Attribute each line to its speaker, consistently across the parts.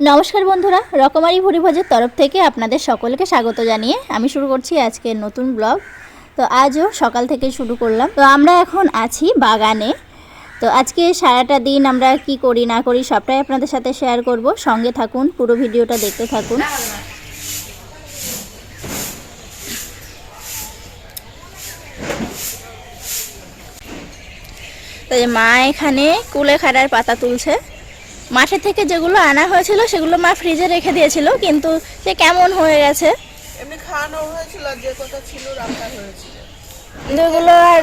Speaker 1: নমস্কার বন্ধুরা, রকমারি ভুরিভোজের তরফ থেকে আপনাদের সকলকে স্বাগত জানিয়ে আমি শুরু করছি আজকের নতুন ব্লগ। তো আজও সকাল থেকে শুরু করলাম। তো আমরা এখন আছি বাগানে। তো আজকে সারাটা দিন আমরা কি করি, না করি সবটাই আপনাদের সাথে শেয়ার করব। সঙ্গে থাকুন, পুরো ভিডিওটা দেখতে থাকুন। তো মা এখানে কুলে খাড়ার পাতা তুলছে। মাঠে থেকে যেগুলো আনা হয়েছিল সেগুলো মা ফ্রিজে রেখে দিয়েছিল কিন্তু সে কেমন হয়ে গেছে।
Speaker 2: এমনি খাওয়ানো হয়েছিল যে কথা ছিল রান্না হয়েছিল।
Speaker 1: যেগুলো আর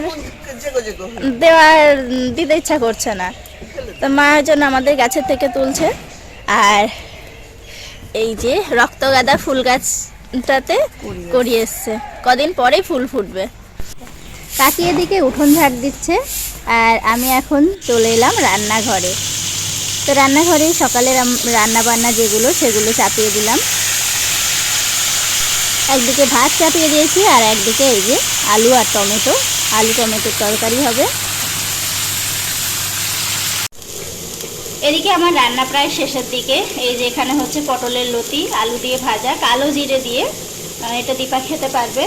Speaker 1: দেওয়ার দিতে ইচ্ছা করছে না। তো। মায়ের জন্য আমাদের গাছের থেকে তুলছে। আর এই যে রক্তগাঁদা ফুল গাছটাতে করিয়ে এসছে। কদিন পরেই ফুল ফুটবে। কাকি এদিকে উঠোন ঝাড় দিচ্ছে। আর আমি এখন চলে এলাম রান্নাঘরে। তো রান্নাঘরে সকালের রান্না বান্না যেগুলো, সেগুলো চাপিয়ে দিলাম। একদিকে ভাত চাপিয়ে দিয়েছি আর একদিকে এই যে আলু আর টমেটো। আলু টমেটোর তরকারি হবে। এদিকে আমার রান্না প্রায় শেষের দিকে। এই যে এখানে হচ্ছে পটলের লতি, আলু দিয়ে ভাজা, কালো জিরে দিয়ে। এটা দীপা খেতে পারবে।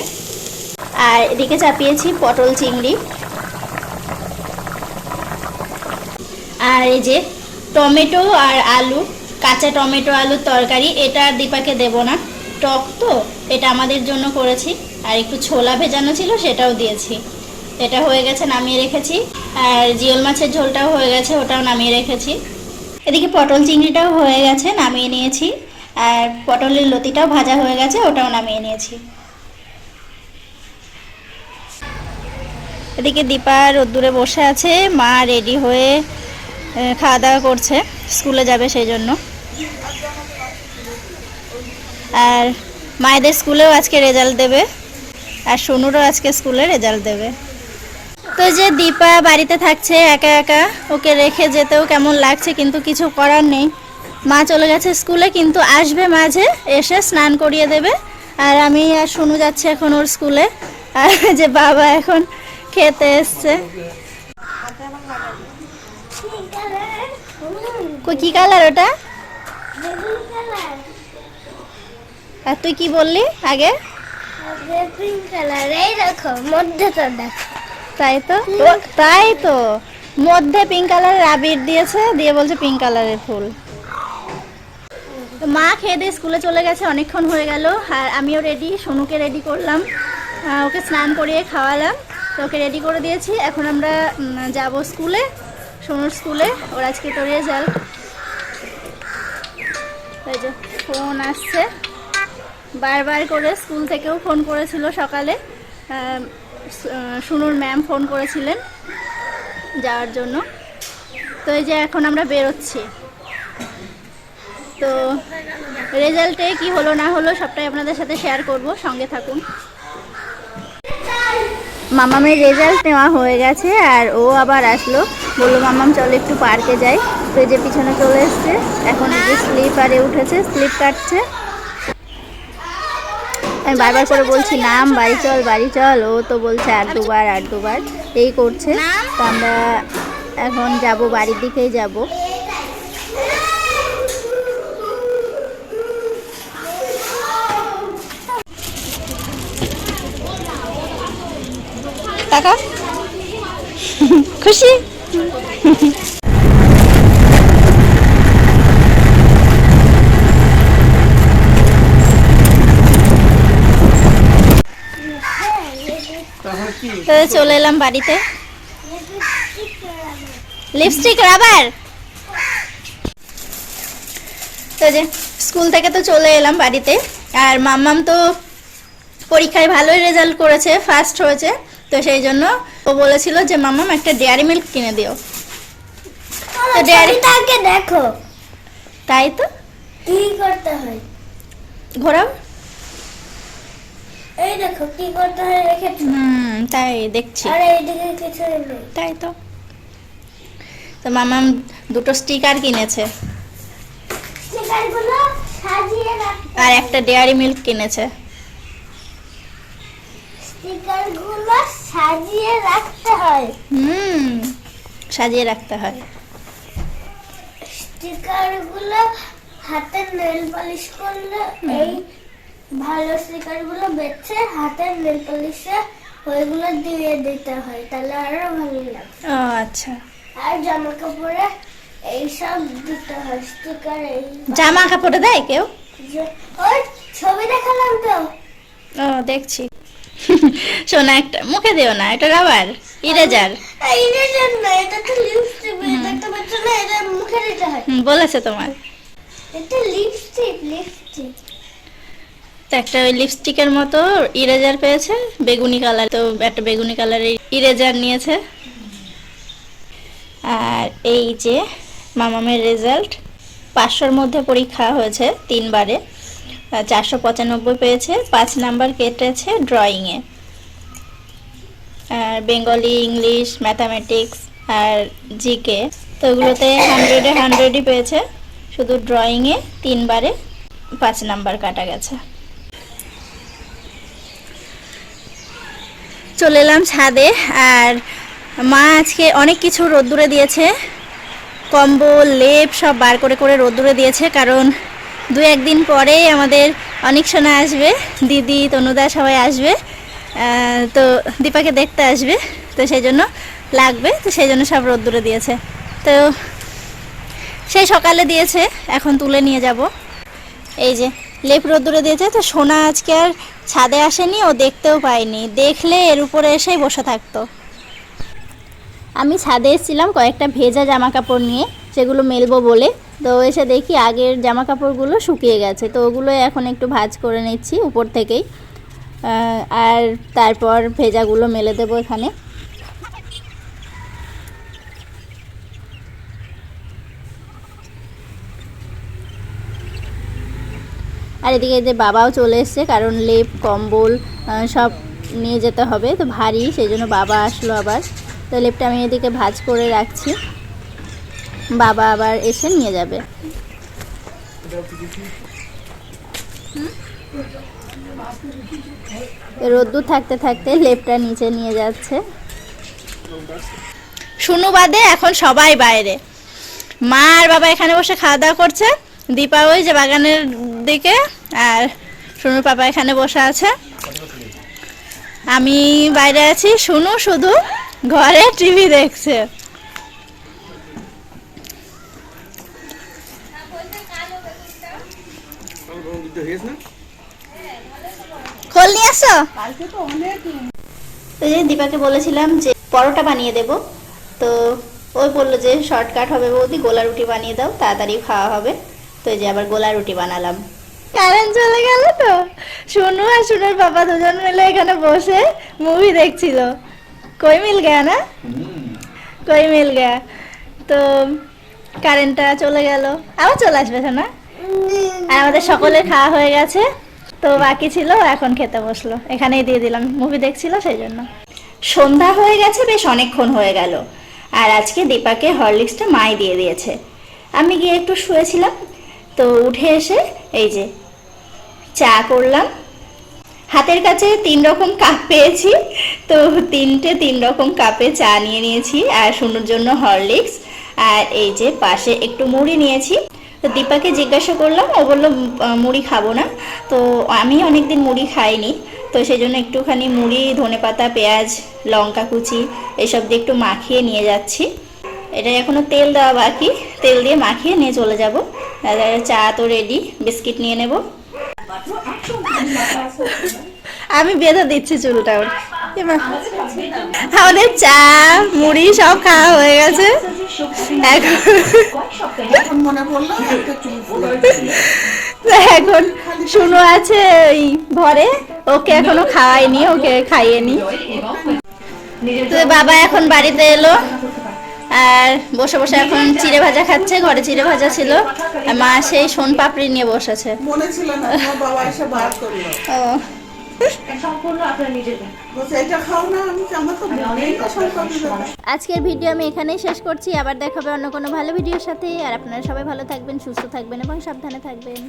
Speaker 1: আর এদিকে চাপিয়েছি পটল চিংড়ি। আর এই যে টমেটো আর আলু, কাঁচা টমেটো আলুর তরকারি, এটা আর দীপাকে দেব না। টক তো, এটা আমাদের জন্য করেছি। আর একটু ছোলা ভেজানো ছিল, সেটাও দিয়েছি। এটা হয়ে গেছে, নামিয়ে রেখেছি। আর জিওল মাছের ঝোলটাও হয়ে গেছে, ওটাও নামিয়ে রেখেছি। এদিকে পটল চিংড়িটাও হয়ে গেছে, নামিয়ে নিয়েছি। আর পটলের লতিটাও ভাজা হয়ে গেছে, ওটাও নামিয়ে নিয়েছি। এদিকে দীপা রোদ্দুরে বসে আছে, মা রেডি হয়ে খাওয়া দাওয়া করছে, স্কুলে যাবে সেই জন্য। আর মায়েদের স্কুলেও আজকে রেজাল্ট দেবে, আর সোনুরও আজকে স্কুলে রেজাল্ট দেবে। তো যে দীপা বাড়িতে থাকছে একা একা, ওকে রেখে যেতেও কেমন লাগছে কিন্তু কিছু করার নেই। মা চলে গেছে স্কুলে, কিন্তু আসবে মাঝে, এসে স্নান করিয়ে দেবে। আর আমি আর সোনু যাচ্ছে এখন ওর স্কুলে। আর যে বাবা এখন খেতে এসছে। কি কালার ওটা? আর তুই কি বললি আগে? তাই তো? তাই তো। মধ্যে পিঙ্ক কালারের আবির দিয়েছে দিয়ে বলছে পিঙ্ক কালারের ফুল। তো মা খেয়ে দিয়ে স্কুলে চলে গেছে অনেকক্ষণ হয়ে গেল। আর আমিও রেডি সোনুকে রেডি করলাম। ওকে স্নান করিয়ে খাওয়ালাম। তো ওকে রেডি করে দিয়েছি। এখন আমরা যাব স্কুলে। সোনুর স্কুলে, ওর আজকে তো রেজাল্ট এই যে ফোন আসছে। বারবার করে স্কুল থেকেও ফোন করেছিল সকালে। সুনুর ম্যাম ফোন করেছিলেন যাওয়ার জন্য। তো এই যে এখন আমরা বেরোচ্ছি। তো রেজাল্টে কি হলো না হলো সবটাই আপনাদের সাথে শেয়ার করব। সঙ্গে থাকুন। মামামের রেজাল্ট নেওয়া হয়ে গেছে আর ও আবার আসলো। বলল, মামাম, চলো একটু পার্কে যাই। তো যে পিছনে চলে এসছে। এখন এই যে স্লিপারে উঠেছে স্লিপ কাটছে। আমি বারবার করে বলছি, নাম, বাড়ি চল বাড়ি চল। ও তো বলছে, আর দুবার আর দুবার। এই করছে। তো আমরা এখন যাব, বাড়ির দিকেই যাব। টাকা? খুশি? চলে এলাম বাড়িতে। Lipstick, rubber? তো যে, স্কুল থেকে তো চলে এলাম বাড়িতে। আর মাম্মাম তো পরীক্ষায় ভালোই রেজাল্ট করেছে ফার্স্ট হয়েছে। তো সেই জন্য ও বলেছিল যে মাম্মাম একটা ডেয়ারি মিল্ক কিনে দিও। তো ডেয়ারি
Speaker 3: ছবিটাকে দেখো।
Speaker 1: তাই তো?
Speaker 3: কি করতে হয়?
Speaker 1: ঘোরাও।
Speaker 3: এই দেখো কি করতে হয় রেখেছি?
Speaker 1: হুম তাই দেখছি।
Speaker 3: আর এইদিকে কিছু নেই।
Speaker 1: তাই তো। তো মামাম দুটো স্টিকার কিনেছে।
Speaker 3: স্টিকারগুলো সাজিয়ে রাখতে
Speaker 1: আর একটা ডেয়ারি মিল্ক কিনেছে।
Speaker 3: স্টিকারগুলো সাজিয়ে রাখতে হয়।
Speaker 1: হুম সাজিয়ে রাখতে হয়।
Speaker 3: স্টিকারগুলো হাতের নেল পলিশ করলে এই ভালো স্টিকারগুলো বেছে হাতের নেল পলিশে ওইগুলো দিয়ে দিতে হয় তাহলে আরও ভালো লাগে।
Speaker 1: ও আচ্ছা।
Speaker 3: আর জামা কাপড়ে এইসব দিতে হয় স্টিকার এই
Speaker 1: জামা কাপড়ে দেয় কেউ?
Speaker 3: ওই ছবি দেখালাম তো?
Speaker 1: ও দেখছি। শোনা একটা মুখে দিও না এটা রাবার ইরেজার
Speaker 3: এইটার জন্য এটা তো লিপস্টিক দেখতে পাচ্ছ না এটা মুখে দিতে হয়।
Speaker 1: বলেছে তোমার।
Speaker 3: এটা লিপস্টিক লিপস্টিক
Speaker 1: তো একটা ওই লিপস্টিকের মতো ইরেজার পেয়েছে বেগুনি কালার তো একটা বেগুনি কালারের ইরেজার নিয়েছে। আর এই যে মামামের রেজাল্ট পাঁচশোর মধ্যে পরীক্ষা হয়েছে তিনবারে। চারশো পঁচানব্বই পেয়েছে, পাঁচ নাম্বার কেটেছে ড্রয়িংয়ে আর বেঙ্গলি ইংলিশ ম্যাথামেটিক্স আর জিকে তো ওগুলোতে হান্ড্রেডে হান্ড্রেডই পেয়েছে, শুধু ড্রয়িংয়ে তিনবারে পাঁচ নাম্বার কাটা গেছে। চলে এলাম ছাদে, আর মা আজকে অনেক কিছু রোদ্দুরে দিয়েছে। কম্বল, লেপ সব বার করে করে রোদ্দুরে দিয়েছে, কারণ দু একদিন পরে আমাদের অনেক সোনা আসবে, দিদি, তনুদা সবাই আসবে তো দীপাকে দেখতে আসবে, তো সেই জন্য লাগবে, তো সেই জন্য সব রোদ্দুরে দিয়েছে। তো সেই সকালে দিয়েছে, এখন তুলে নিয়ে যাব। এই যে লেপ রোদ্দুরে দিয়েছে, তো সোনা আজকে আর ছাদে আসেনি, ও দেখতেও পায়নি। দেখলে এর উপরে এসেই বসে থাকতো। আমি ছাদে এসেছিলাম কয়েকটা ভেজা জামা কাপড় নিয়ে। সেগুলো মেলবো বলে। তো এসে দেখি আগের জামা কাপড়গুলো শুকিয়ে গেছে। তো ওগুলো এখন একটু ভাজ করে নিচ্ছি উপর থেকেই। আর তারপর ভেজাগুলো মেলে দেবো এখানে। আর এদিকে এদের বাবাও চলে এসছে, কারণ লেপ, কম্বল সব নিয়ে যেতে হবে। তো ভারী, সেই জন্য বাবা আসলো আবার। তো লেপটা আমি এদিকে ভাজ করে রাখছি। বাবা আবার এসে নিয়ে যাবে। রোদ্দুর থাকতে থাকতে লেপটা নিচে নিয়ে যাচ্ছে। শুনু বাদে এখন সবাই বাইরে। মা আর বাবা এখানে বসে খাওয়া দাওয়া করছে। দীপা ওই যে বাগানের দিকে আর শুনুর পাপা এখানে বসে আছে। আমি বাইরে আছি। শুনু শুধু ঘরে টিভি দেখছে। খোল নিয়ে আসো। তো যে দীপাকে বলেছিলাম যে পরোটা বানিয়ে দেব। তো ওই বলল যে শর্টকাট হবে বৌদি গোলা রুটি বানিয়ে দাও তাড়াতাড়ি খাওয়া হবে। তো এই যে আবার গোলা রুটি বানালাম। কারেন্ট চলে গেল তো। শুনু আর শুনুর বাবা দুজন মিলে এখানে বসে মুভি দেখছিল। কই মিল গয়া না? কই মিল গয়া? তো কারেন্টটা চলে গেল। আবার চলে আসবে না? আর আমাদের সকলের খাওয়া হয়ে গেছে। তো বাকি ছিল, এখন খেতে বসল। এখানেই দিয়ে দিলাম। মুভি দেখছিল সেই জন্য। সন্ধ্যা হয়ে গেছে, বেশ অনেকক্ষণ হয়ে গেল। আর আজকে দীপাকে হরলিক্সটা মাই দিয়ে দিয়েছে। আমি গিয়ে একটু শুয়েছিলাম, তো উঠে এসে এই যে চা করলাম। হাতের কাছে তিন রকম কাপ পেয়েছি, তো তিনটে তিন রকম কাপে চা নিয়ে নিয়েছি, আর শুনুর জন্য হরলিক্স। আর এই যে পাশে একটু মুড়ি নিয়েছি। তো দীপাকে জিজ্ঞাসা করলাম ও বলল মুড়ি খাব না। তো আমি অনেকদিন মুড়ি খাইনি। তো সেই জন্য একটুখানি মুড়ি ধনেপাতা পেঁয়াজ লঙ্কা কুচি এইসব দিয়ে একটু মাখিয়ে নিয়ে যাচ্ছি। এটা এখনও তেল দেওয়া বাকি। তেল দিয়ে মাখিয়ে নিয়ে চলে যাব। চা তো রেডি বিস্কিট নিয়ে নেব। আমি বেঁধে দিচ্ছি চুলটা। ওর আমাদের চা মুড়ি সব খাওয়া হয়ে গেছে। এখন
Speaker 2: মনে
Speaker 1: শুনো আছে ওই ঘরে ওকে এখনও খাওয়াইনি ওকে খাইয়েনি। তো বাবা এখন বাড়িতে এলো আর বসে বসে এখন চিড়ে ভাজা খাচ্ছে ঘরে চিড়ে ভাজা ছিল। আর মা সেই সোন পাপড়ি নিয়ে বসেছে।
Speaker 2: মনে ছিল না বাবা এসে বার করল।
Speaker 1: ও
Speaker 2: বলছে এটা খাও না আমি আমার তো মনেই তো সম্পর্ক
Speaker 1: আজকের ভিডিও আমি এখানেই শেষ করছি। আবার দেখাবে অন্য কোনো ভালো ভিডিওর সাথে। আর আপনারা সবাই ভালো থাকবেন সুস্থ থাকবেন এবং সাবধানে থাকবেন।